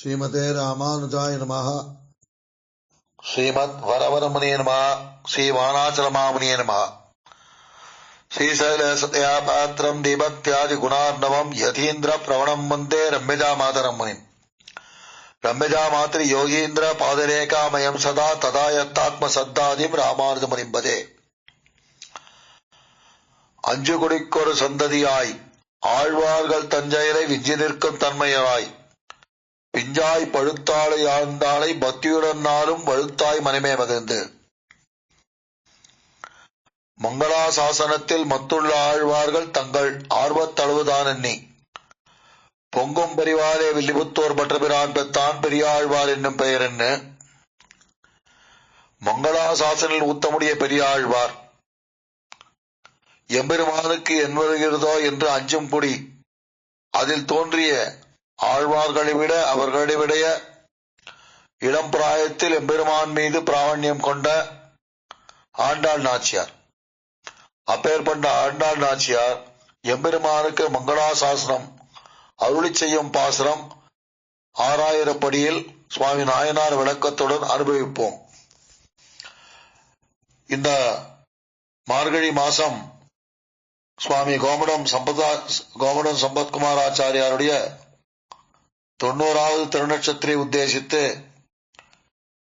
ஸ்ரீமதே ராமானுஜாய நமः ஸ்ரீமத் வரவரமுனிய நம ஸ்ரீ வானாச்சலமாமுனிய நம ஸ்ரீசைலசதயா பாத்திரம் தீபத்தியாதி குணார்ணவம் யதீந்திர பிரவணம் வந்தே ரம்யஜா மாதரம் முனிம் ரம்யஜா மாத்திரி யோகீந்திர பாதரேகாமயம் சதா ததா யத்தாத்ம சத்தாதிம் ராமானுஜ முனிம்பதே அஞ்சு குடிக்கொரு சந்ததியாய் ஆழ்வார்கள் தஞ்சையரை விஞ்சி நிற்கும் தன்மையராய் பிஞ்சாய் பழுத்தாளை ஆழ்ந்தாளை பக்தியுடன் நாளும் வழுத்தாய் மனமே மகிழ்ந்து. மங்களாசாசனத்தில் மத்துள்ள ஆழ்வார்கள் தங்கள் ஆர்வத்தளவுதான் எண்ணி பொங்கும் பெரிவாரே வில்லிபுத்தோர் பற்றபிரான் பெத்தான் பெரியாழ்வார் என்னும் பெயர் என்ன மங்களாசாசனில் ஊத்தமுடைய பெரியாழ்வார். எம்பெருமானுக்கு என் வருகிறதோ என்று அஞ்சும் குடி. அதில் தோன்றிய ஆழ்வார்களை விட அவர்களுடைய இளம் பிராயத்தில் எம்பெருமான் மீது பிராவண்யம் கொண்ட ஆண்டாள் நாச்சியார். அப்பேற்பட்ட ஆண்டாள் நாச்சியார் எம்பெருமானுக்கு மங்களாசாசனம் அருளி செய்யும் பாசனம் ஆறாயிரப்படியில் சுவாமி நாயனார் விளக்கத்துடன் அனுபவிப்போம். இந்த மார்கழி மாசம் சுவாமி கோமடம் சம்பதா கோமடம் சம்பத்குமார் ஆச்சாரியாருடைய தொண்ணூறாவது திருநட்சத்திரை உத்தேசித்து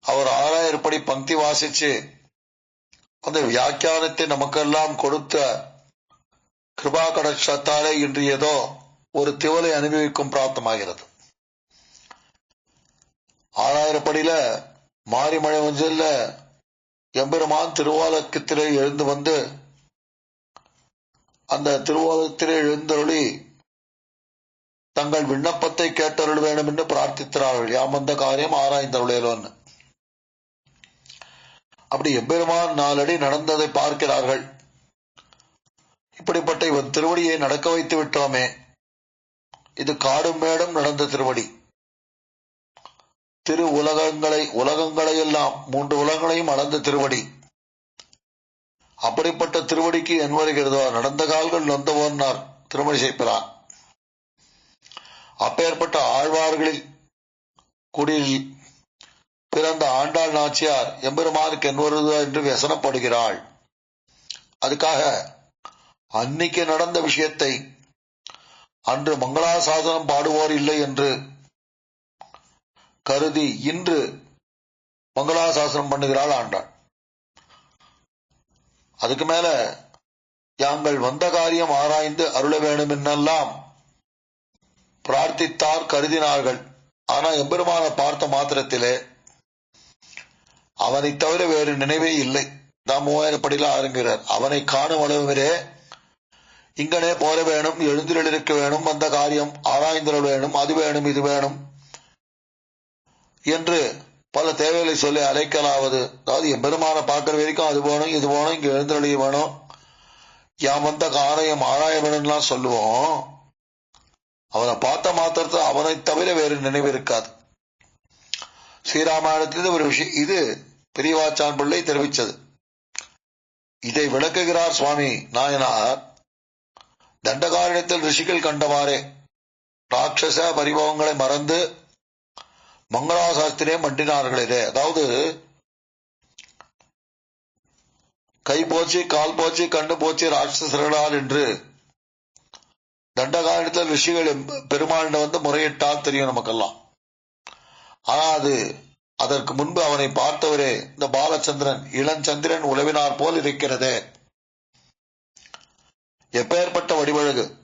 அவர் ஆறாயிரப்படி பங்கி வாசிச்சு அந்த வியாக்கியானத்தை நமக்கெல்லாம் கொடுத்த கிருபா கடற்சத்தாலே இன்று ஏதோ ஒரு திவலை அனுபவிக்கும் பிராப்தமாகிறது. ஆறாயிரப்படியில மாரிமழை மஞ்சள்ல எம்பெருமான் திருவாலக்கத்திலே எழுந்து வந்து அந்த திருவாலத்திலே எழுந்தருளி தங்கள் விண்ணப்பத்தை கேட்டருள் வேண்டும் என்று பிரார்த்தித்தார்கள் யாம் வந்த காரியம் ஆராய்ந்தருளேலோன்னு அப்படி எம்பெருமான் நாலடி நடந்ததை பார்க்கிறார்கள். இப்படிப்பட்ட இவன் திருவடியை நடக்க வைத்து விட்டோமே. இது காடும் மேடும் நடந்த திருவடி. திரு உலகங்களை உலகங்களை எல்லாம் மூன்று உலகங்களையும் அளந்த திருவடி. அப்படிப்பட்ட திருவடிக்கு என் வருகிறதோ? நடந்த கால்கள் நொந்தவோன்னார் திருமணி செய்கிறான் அப்பேற்பட்ட ஆழ்வார்களில் குடியில் பிறந்த ஆண்டாள் நாச்சியார் எம்பெருமானுக்கு என்வருது என்று வியசனப்படுகிறாள். அதுக்காக அன்னைக்கு நடந்த விஷயத்தை அன்று மங்களாசாசனம் பாடுவோர் இல்லை என்று கருதி இன்று மங்களாசாசனம் பண்ணுகிறாள் ஆண்டாள். அதுக்கு மேல யாங்கள் வந்த காரியம் ஆராய்ந்து அருள வேண்டும் என்னெல்லாம் பிரார்த்தித்தார் கருதினார்கள். ஆனா எம்பெருமான பார்த்த மாத்திரத்திலே அவனை தவிர வேறு நினைவே இல்லை. தான் மூவாயிரப்படியில் ஆரம்பிக்கிறார். அவனை காணும் அளவிலே இங்கனே போற வேணும் எழுந்திருக்க வேணும் அந்த காரியம் ஆராய்ந்திரல் வேணும் அது வேணும் இது வேணும் என்று பல தேவைகளை சொல்லி அழைக்கலாவது அதாவது எம்பெருமான பார்க்கிற வரைக்கும் அது வேணும் இது வேணும் இங்க எழுந்தருளி வேணும் யாம் வந்த காரியம் ஆராய வேணும்லாம் சொல்லுவோம். அவனை பார்த்த மாத்திரத்தை அவனை தவிர வேறு நினைவு இருக்காது. ஸ்ரீராமாயணத்திலிருந்து ஒரு விஷயம் இது பெரியவாச்சான் பிள்ளை தெரிவித்தது. இதை விளக்குகிறார் சுவாமி நாயனார் தண்டகாரணத்தில் ரிஷிகள் கண்டவாறே ராட்சச பரிபவங்களை மறந்து மங்களாசாஸ்திரே மண்டினார்களே அதாவது கை போச்சு கால் போச்சு கண்ணு போச்சு ராட்சசர்களால் என்று தண்டகாரண்யத்தில் ரிஷிகள் பெருமாளிடம் வந்து முறையிட்டால் தெரியும் நமக்கெல்லாம். ஆனா அது அதற்கு முன்பு அவனை பார்த்தவரே இந்த பாலச்சந்திரன் இளஞ்சந்திரன் உழவினார் போல் இருக்கிறதே. எப்பேற்பட்ட வடிவழகு?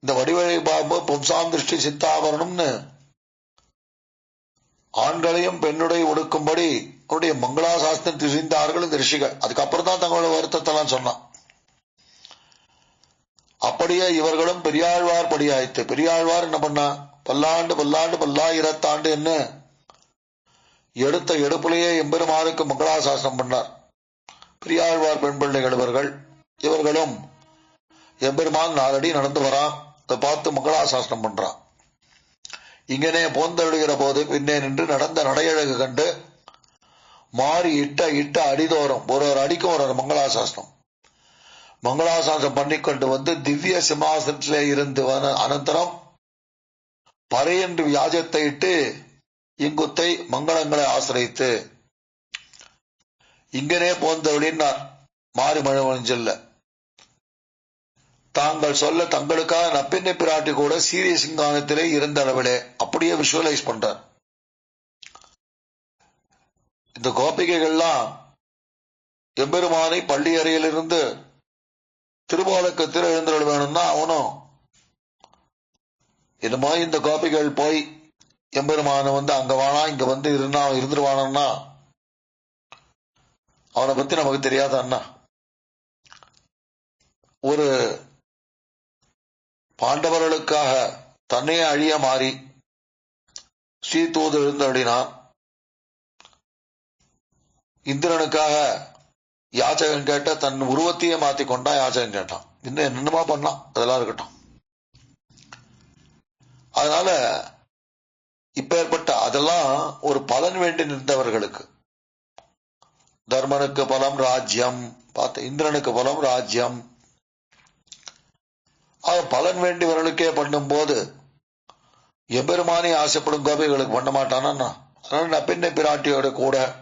இந்த வடிவழகு பார்ப்போம் பும்சாம் திருஷ்டி சித்தாபரணம்னு. ஆண்களையும் பெண்ணுடைய ஒடுக்கும்படி அவருடைய மங்களாசாஸ்திரம் திரிந்தார்கள் இந்த ரிஷிகள். அதுக்கப்புறம் தான் தங்களோட வருத்தத்தெல்லாம் சொன்னான். அப்படியே இவர்களும் பெரியாழ்வார் படியாயித்து பெரியாழ்வார் என்ன பண்ணா? பல்லாண்டு பல்லாண்டு பல்லாயிரத்தாண்டு என்ன? எடுத்த எடுப்புலேயே எம்பெருமானுக்கு மங்களாசாசனம் பண்ணார். பெரியாழ்வார் பெண் பிள்ளைகள் இவர்கள் இவர்களும் எம்பெருமான் நாலடி நடந்து வரான் அதை பார்த்து மங்களாசாசனம் பண்றான் இங்கனே போந்தழுகிற போது பின்னே நின்று நடந்த நடையழகு கண்டு மாறி இட்ட இட்ட அடிதோறும் ஒரு ஒரு அடிக்கும் ஒரு ஒரு மங்களாசாசனம். மங்களாசாசனம் பண்ணிக்கொண்டு வந்து திவ்ய சிம்மாசனத்திலே இருந்து அனந்தரம் பறை என்று வியாஜத்தை இட்டு இங்குத்தை மங்களங்களை ஆசிரித்து இங்கனே போந்தவளின்னார் மாறி மழவஞ்சல்ல தாங்கள் சொல்ல தங்களுக்காக நப்பின்ன பிராட்டி கூட சீரிய சிங்கானத்திலே இருந்த அளவிலே அப்படியே விஷுவலைஸ் பண்றார். இந்த கோபிகைகள்லாம் எம்பெருமானை பள்ளி அறையிலிருந்து திருபாலக்கத்தில் எழுந்தருள் வேணும்னா அவனும் இது மாதிரி இந்த கோபிகள் போய் எம்பெருமான வந்து அங்க வானா இங்க வந்து இருந்தா இருந்துருவானா? அவனை பத்தி நமக்கு தெரியாத அண்ணா? ஒரு பாண்டவர்களுக்காக தன்னையே அழிய மாறி ஸ்ரீ தூது எழுந்தருளினான் இந்திரனுக்காக யாச்சகன் கேட்ட தன் உருவத்தையே மாத்தி கொண்டா யாச்சகன் கேட்டான். இன்னும் என்னமா பண்ணான். அதெல்லாம் இருக்கட்டும். அதனால இப்ப ஏற்பட்ட அதெல்லாம் ஒரு பலன் வேண்டி நின்றவர்களுக்கு. தர்மனுக்கு பலம் ராஜ்யம். பார்த்த இந்திரனுக்கு பலம் ராஜ்யம். அது பலன் வேண்டியவர்களுக்கே பண்ணும் போது எம்பெருமானி ஆசைப்படும் கோபைகளுக்கு பண்ண மாட்டானா அதனால பின்ன பிராட்டியோட கூட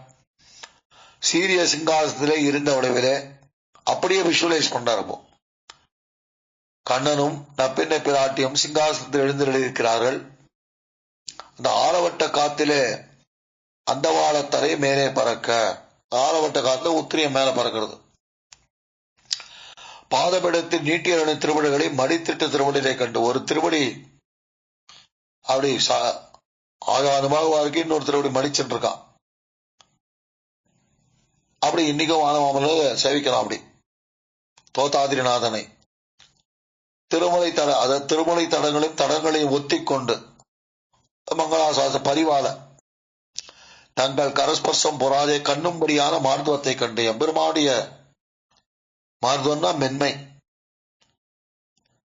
சீரிய சிங்காசத்திலே இருந்த உடவிலே அப்படியே விஷுவலைஸ் பண்றாரு இப்போ கண்ணனும் நப்பின்னை பிராட்டியும் சிங்காசனத்தில் எழுந்திருக்கிறார்கள் அந்த ஆலவட்ட காத்திலே அந்த வாழத்தரை மேலே பறக்க ஆலவட்ட காத்துல உத்திரியம் மேல பறக்கிறது. பாதபிடத்தில் நீட்டிய திருவடிகளை மடித்திட்ட திருவடிகளை கண்டு ஒரு திருவடி அப்படி ஆகாதமாக வாழ்க்கை இன்னொரு திருவடி மடிச்சுட்டு இருக்கான். அப்படி இன்னைக்கும் வானமாமல சேவிக்கலாம் அப்படி. தோத்தாதிரிநாதனை. திருமலை தட அத திருமலை தடங்களையும் தடங்களையும் ஒத்திக்கொண்டு மங்களாசாச பரிவால தங்கள் கரஸ்பர்சம் பொறாதே கண்ணும்படியான மார்த்துவத்தை கண்டு எம்பெருமானுடைய மார்துவம்னா மென்மை.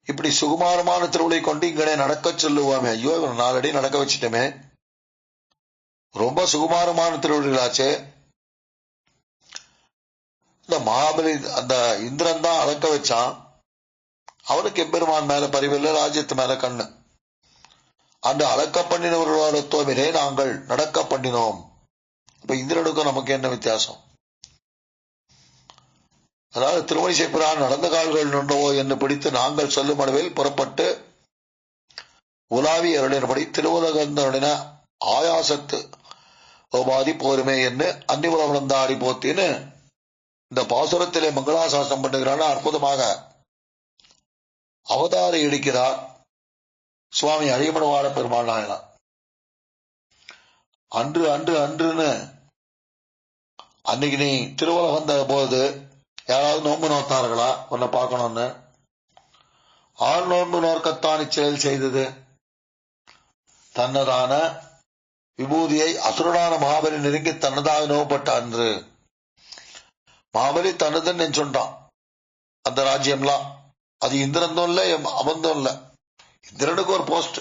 இப்படி சுகுமாரமான திருவிழை கொண்டு இங்கனே நடக்க சொல்லுவோமே. ஐயோ நாலடி நடக்க வச்சுட்டோமே. ரொம்ப சுகுமாரமான திருவிழாச்சே. இந்த மகாபலி அந்த இந்திரன் தான் அளக்க வச்சான். அவனுக்கு எம்பெருமான் மேல பரிவில்லை ராஜ்யத்து மேல கண்ணு. அந்த அளக்க பண்ணினவர்களோட தோமிலே நாங்கள் நடக்க பண்ணினோம். இப்ப இந்திரனுக்கும் நமக்கு என்ன வித்தியாசம்? அதாவது திருமணி பிரான் நடந்த கால்கள் நின்றவோ என்று பிடித்து நாங்கள் சொல்லும் அளவில் புறப்பட்டு உலாவி அருளினபடி திருவுலகந்தருளின ஆயாசத்து உபாதி போருமே என்று அன்னிபுரம் போத்தின்னு இந்த பாசுரத்திலே மங்களாசாசனம் பண்ணுகிறான? அற்புதமாக. அவதாரம் எடுக்கிறார். சுவாமி அழியமனவாட பெருமாள் நாயனார் அன்று அன்று அன்றுன்னு. அன்னைக்கு நீ திருவலம் வந்த போது யாராவது நோன்பு நோத்தார்களா? உன்னை பார்க்கணும்னு. ஆள் நோன்பு நோக்கத்தான் இச்செயல் செய்தது? தன்னதான விபூதியை அசுரனான மகாபலி நெருங்கி தன்னதாக நோவப்பட்ட அன்று. மகாபலி தன்னதுன்னு சொன்னான். அந்த ராஜ்யம்லாம் அது இந்திரந்தும் இல்ல அமர்ந்தும் இல்ல. இந்திரனுக்கு ஒரு போஸ்ட்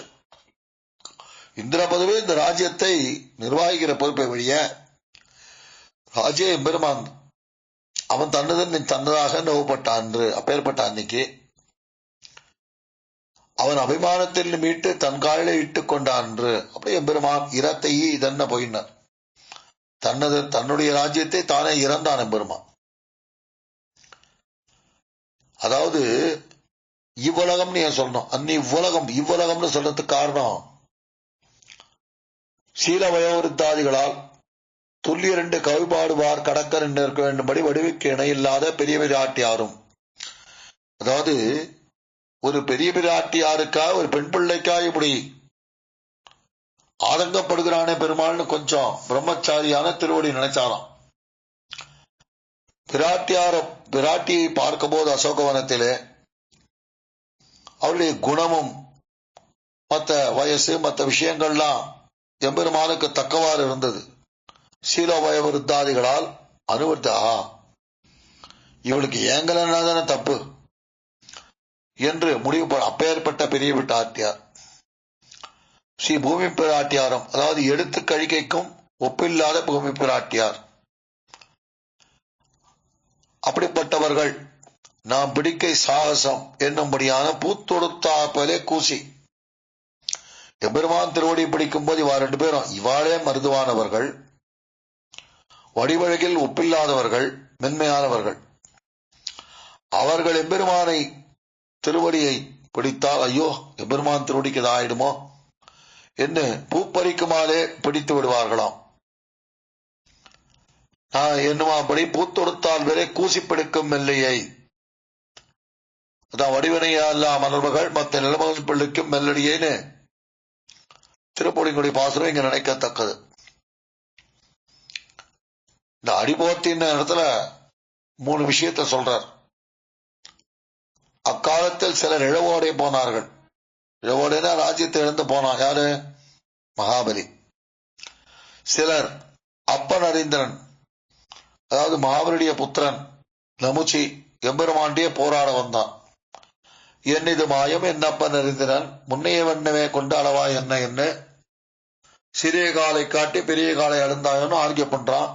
இந்திர பதவி இந்த ராஜ்யத்தை நிர்வாகிக்கிற பொறுப்பை வழிய ராஜ்ய எம்பெருமான் அவன் தன்னதன் தன்னதாக நோவப்பட்டான் அன்று அப்பேற்பட்ட அன்னைக்கு அவன் அபிமானத்தில் மீட்டு தன் காலில இட்டுக் கொண்டான் அன்று அப்படி எம்பெருமான் இரத்தையே இதென்ன போயினார். தன்னது தன்னுடைய ராஜ்யத்தை தானே இறந்தான் எம்பெருமான். அதாவது இவ்வுலகம்னு ஏன் சொல்லணும்? அன்னி இவ்வுலகம் இவ்வுலகம்னு சொல்றதுக்கு காரணம் சீல வயோவிருத்தாதிகளால் துல்லிய ரெண்டு கவிபாடுவார் கடக்கர் என்று இருக்க வேண்டும்படி வடிவுக்கு இணையில்லாத பெரிய பிராட்டியாரும் அதாவது ஒரு பெரிய பிராட்டியாருக்கா ஒரு பெண் பிள்ளைக்கா இப்படி? ஆதங்கப்படுகிறானே பெருமாள்னு கொஞ்சம் பிரம்மச்சாரியான திருவடி நினைச்சாராம். பிராட்டியார பிராட்டியை பார்க்கும்போது அசோகவனத்திலே அவருடைய குணமும் மற்ற வயசு மற்ற விஷயங்கள்லாம் எம்பெருமானுக்கு தக்கவாறு இருந்தது. சீலோபய விருத்தாதிகளால் அனுவர்த்தா இவளுக்கு ஏங்கலன்னா தானே தப்பு என்று முடிவு அப்பேற்பட்ட பெரிய விட்டாட்டியார் ஸ்ரீ பூமி பிராட்டியாரம் அதாவது எடுத்து கழிக்கைக்கும் ஒப்பில்லாத பூமி பிராட்டியார் அப்படிப்பட்டவர்கள். நாம் பிடிக்கை சாகசம் என்னும்படியான பூத்தொடுத்தா போலே கூசி. எம்பெருமான் திருவடி பிடிக்கும் போது இவா ரெண்டு பேரும் இவாளே மருதுவானவர்கள் வடிவழகில் ஒப்பில்லாதவர்கள் மென்மையானவர்கள். அவர்கள் எம்பெருமானை திருவடியை பிடித்தால் ஐயோ எம்பெருமான் திருவடிக்கு இதாயிடுமோ? என்று பூப்பறிக்குமாலே பிடித்து விடுவார்களாம். என்னுமாபடி பூத்தொடுத்தால் வரை கூசிப்பிடிக்கும் பிடிக்கும் அதான் வடிவனையா அல்லா மலர்மகள் மற்ற நிலமகள் பிள்ளைக்கும் மெல்லடியேன்னு. திருப்பொடிங்குடி பாசுரம் இங்க நினைக்கத்தக்கது. இந்த அடிபோத்தின் இடத்துல மூணு விஷயத்த சொல்றார். அக்காலத்தில் சிலர் இழவோடே போனார்கள். இழவோடேனா ராஜ்யத்தை இழந்து போனான் யாரு? மகாபலி. சிலர் அப்பன் அறிந்தரன். அதாவது மாவருடைய புத்திரன் நமுச்சி எம்பெருமாண்டியே போராட வந்தான் என்னிது மாயம் என்னப்பன் அறிந்தனன் முன்னைய வண்ணமே கொண்டு அளவா என்ன என்ன? சிறிய காலை காட்டி பெரிய காலை அழுந்தாயோன்னு ஆர்கிய பண்றான்.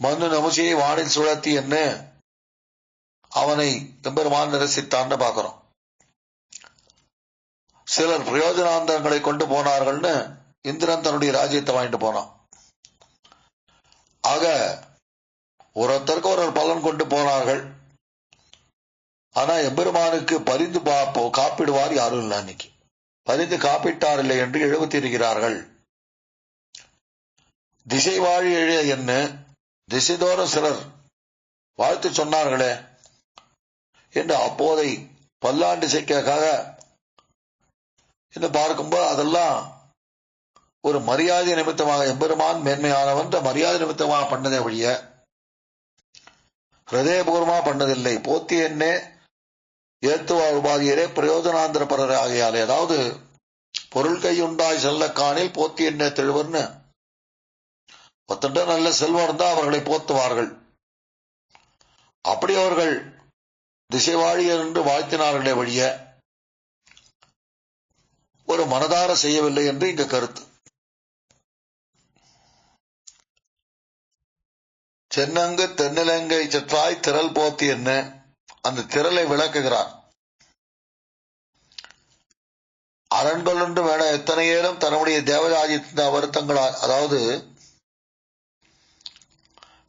மண்ணு நமுச்சியை வானில் சுழத்தி என்ன? அவனை எம்பெருமான் நிரசித்தான்னு பாக்குறோம் சிலர் பிரயோஜனாந்தங்களை கொண்டு போனார்கள்னு இந்திரன் தன்னுடைய ராஜ்யத்தை வாங்கிட்டு போனான். ஆக ஒருத்தருக்கு ஒரு பலன் கொண்டு போனார்கள். ஆனா எம்பெருமானுக்கு பரிந்து பார்ப்போ காப்பிடுவார் யாரும் இல்லை அன்னைக்கு. பரிந்து காப்பிட்டார் இல்லை என்று எழுபத்திருக்கிறார்கள் திசை வாழி எழிய என்ன? திசைதோற சிலர் வாழ்த்து சொன்னார்களே. என்று அப்போதை பல்லாண்டு செய்க்காக என்று பார்க்கும்போது அதெல்லாம் ஒரு மரியாதை நிமித்தமாக எம்பெருமான் மேன்மையானவன் மரியாதை நிமித்தமாக பண்ணதே வழிய ஹிருதயபூர்வமா பண்ணதில்லை. போத்தி என்னே ஏத்துவா உபாதியரே பிரயோஜனாந்திர பரர் ஆகையாலே. அதாவது பொருள் கையுண்டாய் செல்ல காணில் போத்தி என்ன தெழுவர்னு. ஒத்தட்ட நல்ல செல்வம் இருந்தா அவர்களை போத்துவார்கள். அப்படி அவர்கள் திசைவாழி என்று வாழ்த்தினார்களே வழிய ஒரு மனதார செய்யவில்லை என்று இங்க கருத்து. சென்னங்கு தென்னிலங்கை சற்றாய் திரள் போத்தி என்ன? அந்த திரளை விளக்குகிறார். அரண்கள் என்று வேண எத்தனை தன்னுடைய தேவஜாதி வருத்தங்களால் அதாவது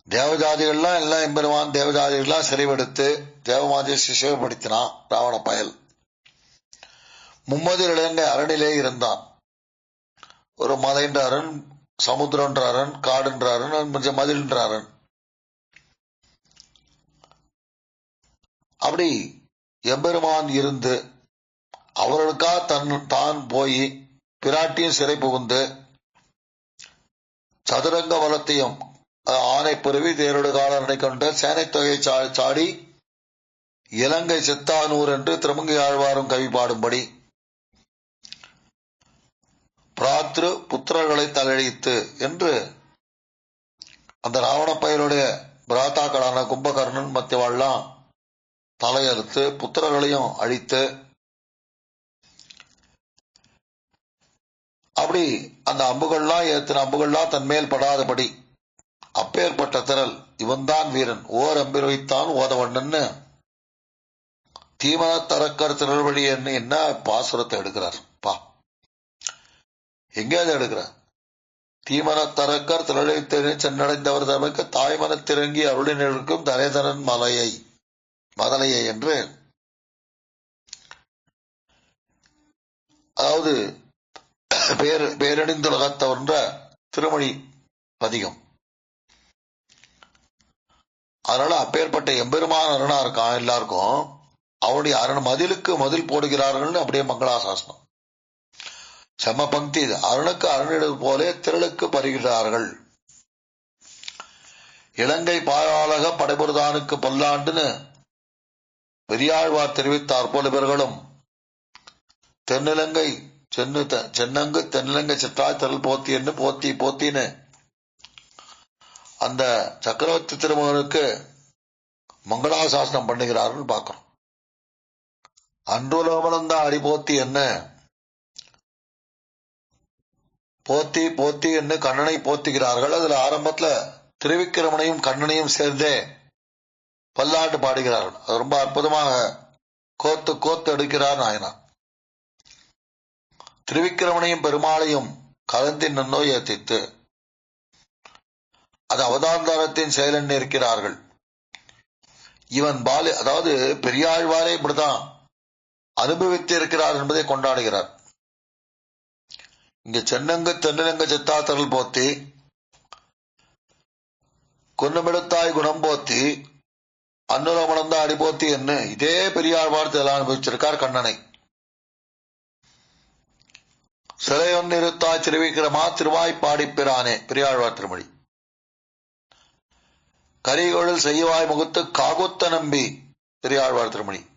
தேவஜாதிகள்லாம் எல்லாம் எம்பெருமான் தேவஜாதிகள்லாம் சிறைவெடுத்து தேவமாதியை சிசுவப்படுத்தினான் ராவண பயல். மும்மது இளைஞ அரணிலே இருந்தான். ஒரு மலைன்ற அரண் சமுத்திரன்ற அரண் காடுன்ற அரண் மதில்ன்ற அரண். அப்படி எம்பெருமான் இருந்து அவர்களுக்கா தன் தான் போய் பிராட்டியும் சிறை புகுந்து சதுரங்க வளத்தையும் ஆணை பிறவி தேரோடு காலனை கொண்ட சேனை தொகை சாடி இலங்கை சித்தானூர் என்று திருமங்கை ஆழ்வாரும் கவி பாடும்படி பிராத்ரு புத்திரர்களை தலையழித்து என்று அந்த ராவண பயிலுடைய பிராத்தாக்களான கும்பகர்ணன் மத்தியவாள்லாம் தலையறுத்து புத்திரர்களையும் அழித்து அப்படி அந்த அம்புகள்லாம் ஏத்தின அம்புகள்லாம் தன் மேல் படாதபடி அப்பேற்பட்ட திரள் இவன்தான் வீரன் ஓர் அம்பில் வைத்தான் ஓதவண்ணன்னு தீமன தரக்கர் திரள்வழி என்ன என்ன பாசுரத்தை எடுக்கிறார். பா. எங்கேயாவது எடுக்கிறார் தீமன தரக்கர் திரளை சென்னடைந்தவர் தமக்கு தாய்மனத்திறங்கி அருளினருக்கும் தரைதரன் மலையை. மதலையை என்று. அதாவது பேர் பேரணிந்துலகத்தவன்ற திருமணி பதிகம். அதனால அப்பேற்பட்ட எம்பெருமான அருணா இருக்கான் எல்லாருக்கும் அவனுடைய அருண் மதிலுக்கு மதில் போடுகிறார்கள்னு அப்படியே மங்களாசாசனம் செம்ம பங்கி இது. அருணுக்கு அருணிடுவது போலே திரளுக்கு பருகிறார்கள் இலங்கை பாயாளக படைபுரதானுக்கு பல்லாண்டுன்னு பெரியாழ்வார் தெரிவித்தார் போல இவர்களும். தென்னிலங்கை சென்னு சென்னங்கு தென்னிலங்கை சிற்றாய் திரள் போத்தி என்று போத்தி போத்தின்னு. அந்த சக்கரவர்த்தி திருமகனுக்கு மங்களாசாசனம் பண்ணுகிறார்கள் பார்க்கிறோம். அன்றுலோமலந்தா அடி போத்தி என்ன? போத்தி போத்தி என்று கண்ணனை போத்துகிறார்கள். அதுல ஆரம்பத்துல திருவிக்கிரமனையும் கண்ணனையும் சேர்ந்தே பல்லாண்டு பாடுகிறார்கள். அது ரொம்ப அற்புதமாக கோத்து கோத்து எடுக்கிறார் நாயனா திருவிக்கிரமனையும் பெருமாளையும் கலந்து நன்னோ ஏத்தித்து அது அவதாந்தாரத்தின் செயலன் இருக்கிறார்கள் இவன் பாலி அதாவது பெரியாழ்வாரே இப்படிதான் அனுபவித்து இருக்கிறார் என்பதை கொண்டாடுகிறார். இங்க சென்னங்கு தென்னங்க சித்தாத்தரல் போத்தி குன்னமிடத்தாய் குணம் போத்தி அன்னுரமணந்த அடிபோத்தி என்று இதே பெரியாழ்வார் இதெல்லாம் அனுபவிச்சிருக்கார் கண்ணனை. சிலையொன்னு இருத்தாய் திருவிக்கிரமா திருவாய்ப்பாடி பிரானே பெரியாழ்வார் திருமொழி. கரிகொழில் செய்வாய் முகத்து காகுத்த நம்பி. பெரியாழ்வார் திருமணி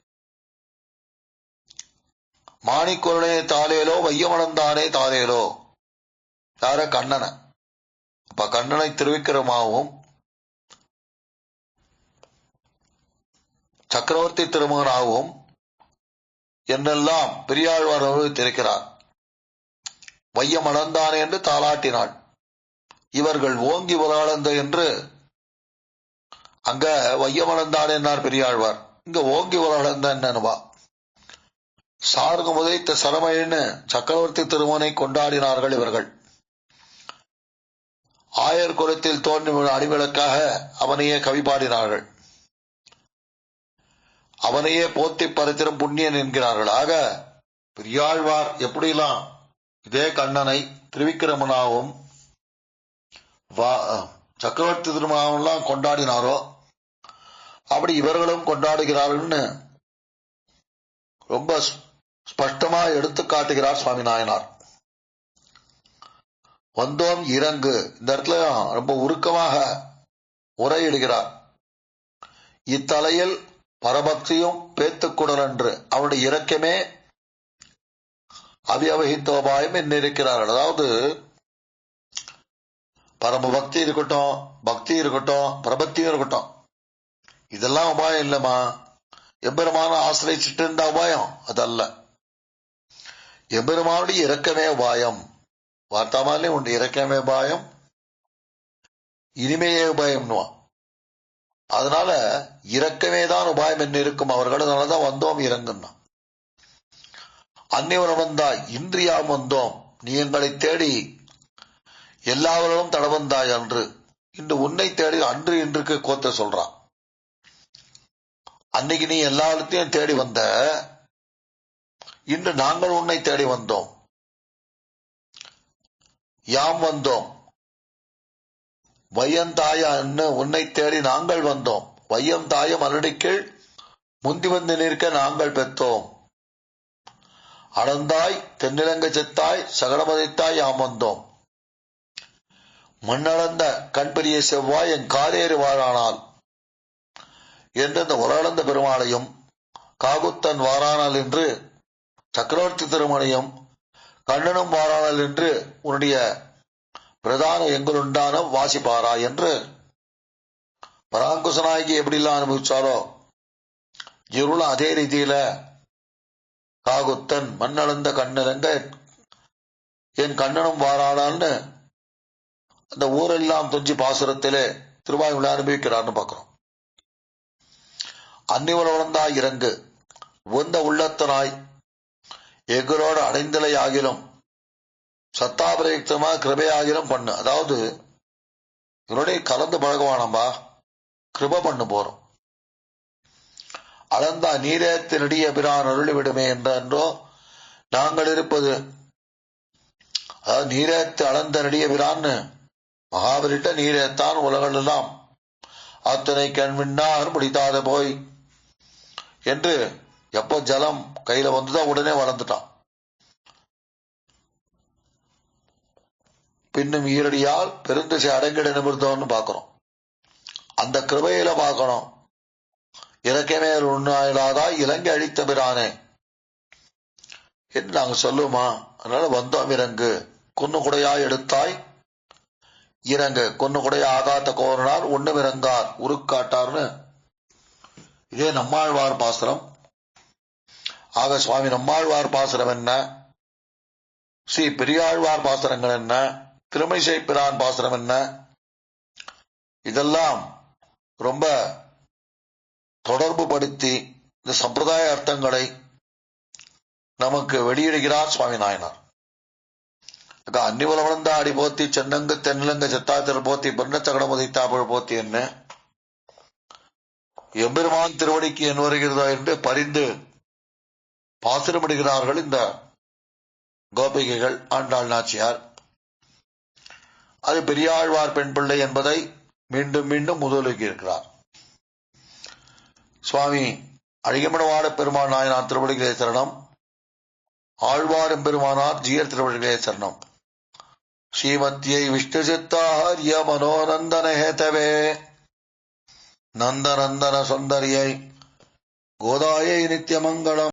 மாணிக்கொருளே தாலேலோ வையமணந்தானே தாலேலோ. யார கண்ணன. அப்ப கண்ணனை திருவிக்கிரமாவும் சக்கரவர்த்தி திருமகனாகவும் என்னெல்லாம் பெரியாழ்வார் அனுபவித்திருக்கிறார் வையம் அளந்தானே என்று தாளாட்டினாள். இவர்கள் ஓங்கி உலாளந்த என்று அங்க வையமளந்தானே என்னார் பெரியாழ்வார். இங்க ஓங்கி உலாளந்த என்னவா சார்கு உதைத்த சரமைன்னு சக்கரவர்த்தி திருமனை கொண்டாடினார்கள் இவர்கள். ஆயர் குலத்தில் தோன்றும் அடிவிளக்காக அவனையே கவி பாடினார்கள் அவனையே போத்தி பரித்திரம் புண்ணியன் என்கிறார்களாக. பெரியாழ்வார் எப்படிலாம் இதே கண்ணனை திருவிக்கிரமனாவும் சக்கரவர்த்தி திருமணம் கொண்டாடினாரோ அப்படி இவர்களும் கொண்டாடுகிறார்கள்னு ரொம்ப ஸ்பஷ்டமா எடுத்து காட்டுகிறார் சுவாமி நாயனார். வந்தோம் இறங்கு. இந்த இடத்துல ரொம்ப உருக்கமாக உரையிடுகிறார். இத்தலையில் பரபக்தியும் பேத்துக்குடல் என்று அவருடைய இறக்கமே அவியவகித்தோபாயம் என்ன இருக்கிறார்கள் அதாவது பரம பக்தி இருக்கட்டும் பக்தி இருக்கட்டும் பிரபக்தியும் இருக்கட்டும். இதெல்லாம் உபாயம் இல்லைம்மா. எம்பெருமான ஆசிரியச்சிட்டு இருந்த உபாயம்? அதல்ல. எம்பெருமானுடைய இறக்கமே உபாயம். வார்த்தாமாலே உண்டு இறக்கமே உபாயம். இனிமையே உபாயம்னுவான். அதனால இறக்கமே தான் உபாயம் என்ன இருக்கும்? அவர்கள் அதனாலதான் வந்தோம் இறங்குன்னா. அன்னிவரம் வந்தாய் இன்றியாம் வந்தோம். நீ எங்களை தேடி எல்லாவர்களும் தடவந்தாய் அன்று. இன்று உன்னை தேடி அன்று இன்றுக்கு கோத்த சொல்றான் அன்னைக்கு நீ எல்லாத்தையும் தேடி வந்த. இன்று நாங்கள் உன்னை தேடி வந்தோம். யாம் வந்தோம். வையம் தாயா உன்னை தேடி நாங்கள் வந்தோம். வையம் தாய மலடிக்கீழ் முந்தி வந்து நிற்க நாங்கள் பெற்றோம். அடந்தாய் தென்னிலங்க செத்தாய் சகடமதைத்தாய் யாம் வந்தோம். மண்ணளந்த கண்பெரிய செவ்வாய் என் காரேறு வாழானால் என்று இந்த உலகளந்த பெருமாளையும் காகுத்தன் வாரானால் என்று சக்கரவர்த்தி திருமணையும் கண்ணனும் வாரானால் என்று உன்னுடைய பிரதான எங்களுண்டான வாசிப்பாரா என்று பராங்குசநாயகி எப்படிலாம் அனுபவிச்சாரோ இருளும் அதே ரீதியில காகுத்தன் மண்ணளந்த கண்ணலங்க என் கண்ணனும் வாரானான்னு அந்த ஊரெல்லாம் துஞ்சி பாசுரத்திலே திருவாயுல அனுபவிக்கிறார்னு பார்க்கிறோம். அன்னிவர வளர்ந்தாய் இறங்கு. உந்த உள்ளத்தனாய் எகரோடு அடைந்தலை ஆகிலும் சத்தாபிரயுக்தமா கிருபையாகிரம் பண்ணு. அதாவது இவருடைய கலந்து பழகுவானம்பா கிருப பண்ணு போறோம். அளந்தா நீரேத்தினடிய பிரான் அருளி விடுமே என்றோ நாங்கள் இருப்பது அதாவது நீரேத்து அளந்த நடிய பிரான்னு மகாபலிட்ட நீரேத்தான் உலகள் எல்லாம் அத்தனை கண்விண்ணார் முடித்தாத போய் என்று எப்போ ஜலம் கையில வந்துதான் உடனே வளர்ந்துட்டான். பின்னும் ஈரடியால் பெருந்திசை அடங்கிட நிமிர்ந்தோன்னு பார்க்கிறோம் அந்த கிருபையில பார்க்கணும். இறக்கமே உண்ணாயிலாதா இலங்கை அழித்த பிரானே என்று நாங்க சொல்லுவோமா? அதனால வந்தோம் இறங்கு. கொன்னு குடையாய் எடுத்தாய் இறங்கு. கொன்னு குடைய ஆகாத்த கோரனார் ஒண்ணும் இறங்கார் உருக்காட்டார்னு. இதே நம்மாழ்வார் பாசுரம். ஆக சுவாமி நம்மாழ்வார் பாசுரம் என்ன? ஸ்ரீ பெரியாழ்வார் பாசுரங்கள் என்ன? திருமை பிரான் பாசனம் என்ன? இதெல்லாம் ரொம்ப தொடர்பு படுத்தி இந்த சம்பிரதாய அர்த்தங்களை நமக்கு வெளியிடுகிறார் சுவாமி நாயனார். அன்னி அன்னிவல அடி போத்தி சென்னங்கு தென்னலங்க செத்தாத்திர போத்தி பெண்ணச்சகடம் உதைத்தாப்பழ போத்தி என்ன? எம்பெருமான் திருவடிக்கு என் வருகிறதா என்று பரிந்து பாசுரமிடுகிறார்கள் இந்த கோபிகைகள் ஆண்டாள் நாச்சியார். அது பெரியாழ்வார் பெண் பிள்ளை என்பதை மீண்டும் மீண்டும் முதலுக்கு இருக்கிறார் சுவாமி அழகமனவாட பெருமாள் நாயனார் திருவடிகளே சரணம். ஆழ்வார் பெருமானார் ஜீயர் திருவடிகளே சரணம். ஸ்ரீமத்தியை விஷ்ணு சித்தாரிய மனோநந்தன ஹேதவே நந்தநந்தன சுந்தரியை கோதாயை நித்தியமங்கலம்